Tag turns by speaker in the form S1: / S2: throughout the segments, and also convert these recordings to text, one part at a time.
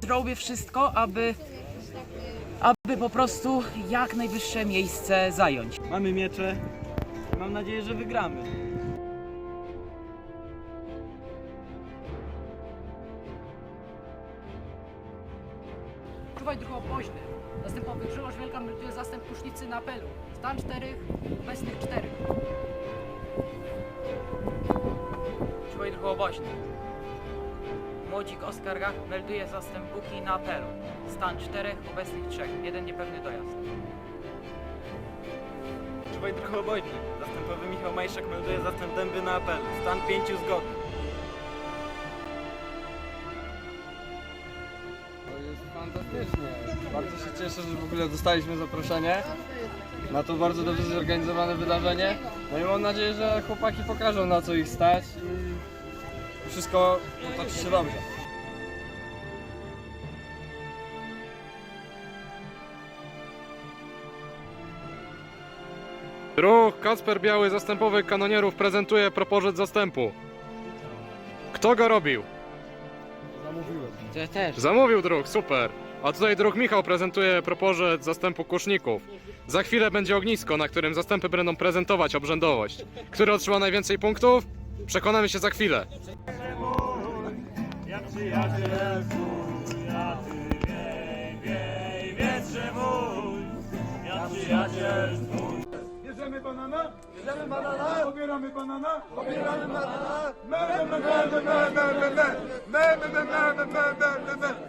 S1: Zrobię wszystko, aby, aby po prostu jak najwyższe miejsce zająć.
S2: Mamy miecze. Mam nadzieję, że wygramy.
S3: Czuwaj druho poźny. Następowy Grzegorz Wielka melduje zastęp kusznicy na apelu. Stan czterech, obecnych czterech.
S1: Czuwaj druho oboźny. Młodzik Oskar Gach melduje zastęp Buki na apelu. Stan czterech, obecnych trzech. Jeden niepewny dojazd.
S2: Czuwaj trochę obojętny. Zastępowy Michał Majszak melduje zastęp dęby na apelu. Stan pięciu zgodny.
S4: Cieszę, że w ogóle dostaliśmy zaproszenie na to bardzo dobrze zorganizowane wydarzenie. No i mam nadzieję, że chłopaki pokażą na co ich stać i wszystko potoczy się dobrze.
S5: Ruch Kacper Biały, zastępowy kanonierów, prezentuje propozyt zastępu. Kto go robił?
S4: Ja też.
S5: Zamówił druh, super. A tutaj druh Michał prezentuje propozyt zastępu kuszników. Za chwilę będzie ognisko, na którym zastępy będą prezentować obrzędowość. Który otrzyma najwięcej punktów? Przekonamy się za chwilę.
S6: Bierzemy banana? Bierzemy banana? Pobieramy banana? Pobieramy banana? Me, me, me, me, me, me, me, me, me, me, me, me, me, me, me, me,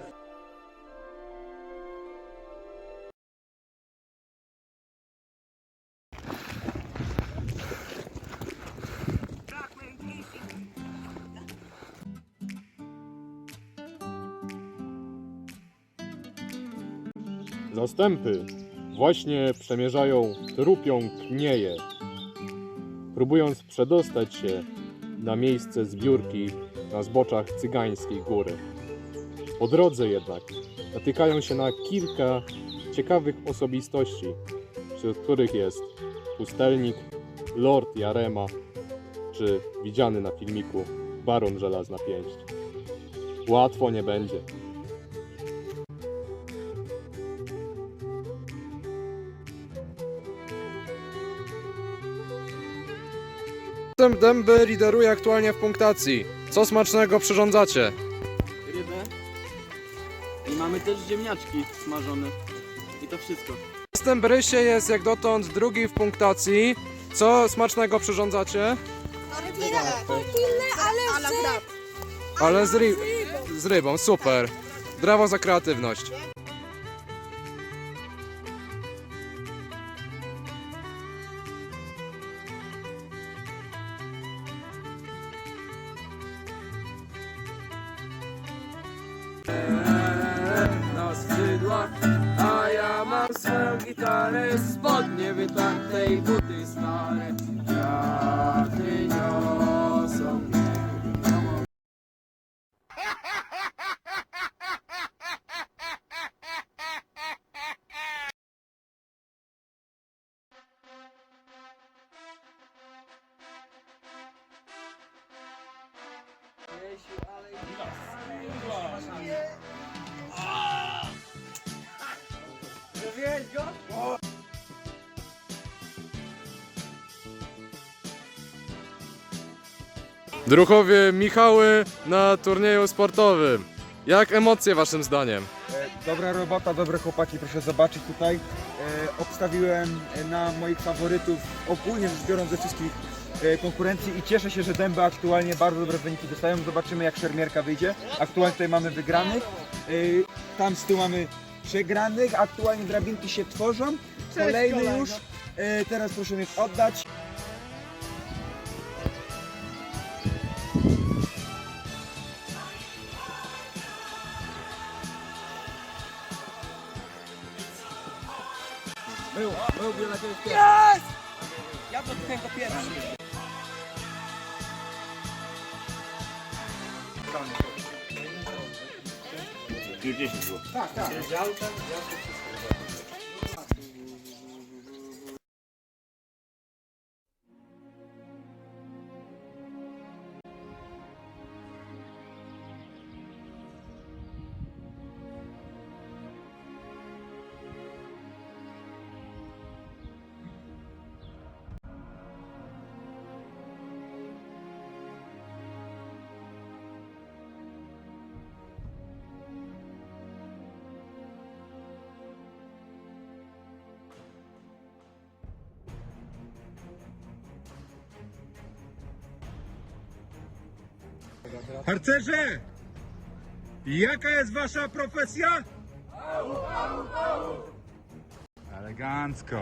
S5: Zastępy właśnie przemierzają trupią knieje, próbując przedostać się na miejsce zbiórki na zboczach Cygańskiej Góry. Po drodze jednak natykają się na kilka ciekawych osobistości, wśród których jest pustelnik, lord Jarema, czy widziany na filmiku baron Żelazna Pięść. Łatwo nie będzie. Zastęp dęby lideruje aktualnie w punktacji. Co smacznego przyrządzacie?
S2: Rybę. I mamy też ziemniaczki smażone. I to wszystko.
S5: Zastęp rysie jest jak dotąd drugi w punktacji. Co smacznego przyrządzacie?
S7: Tortilla, ale z...
S5: Ale z, ry- z rybą, super. Brawo za kreatywność.
S4: A ja mam swoją gitarę, spodnie wytarte i buty stare.
S5: Druchowie Michały na turnieju sportowym. Jak emocje waszym zdaniem?
S6: E, Dobra robota, dobre chłopaki, proszę zobaczyć tutaj. E, obstawiłem e, na moich faworytów ogólnie rzecz biorąc ze wszystkich e, konkurencji i cieszę się, że Dęby aktualnie bardzo dobre wyniki dostają. Zobaczymy jak szermierka wyjdzie. Aktualnie tutaj mamy wygranych. E, tam z tyłu mamy przegranych. Aktualnie drabinki się tworzą. Kolejny już. E, teraz proszę mnie oddać.
S4: Był, był, był na ciebie Yes!
S1: Ja podkułem go pierwszy. Już 10 było. Tak, tak.
S8: Harcerze! Jaka jest wasza profesja? Elegancko.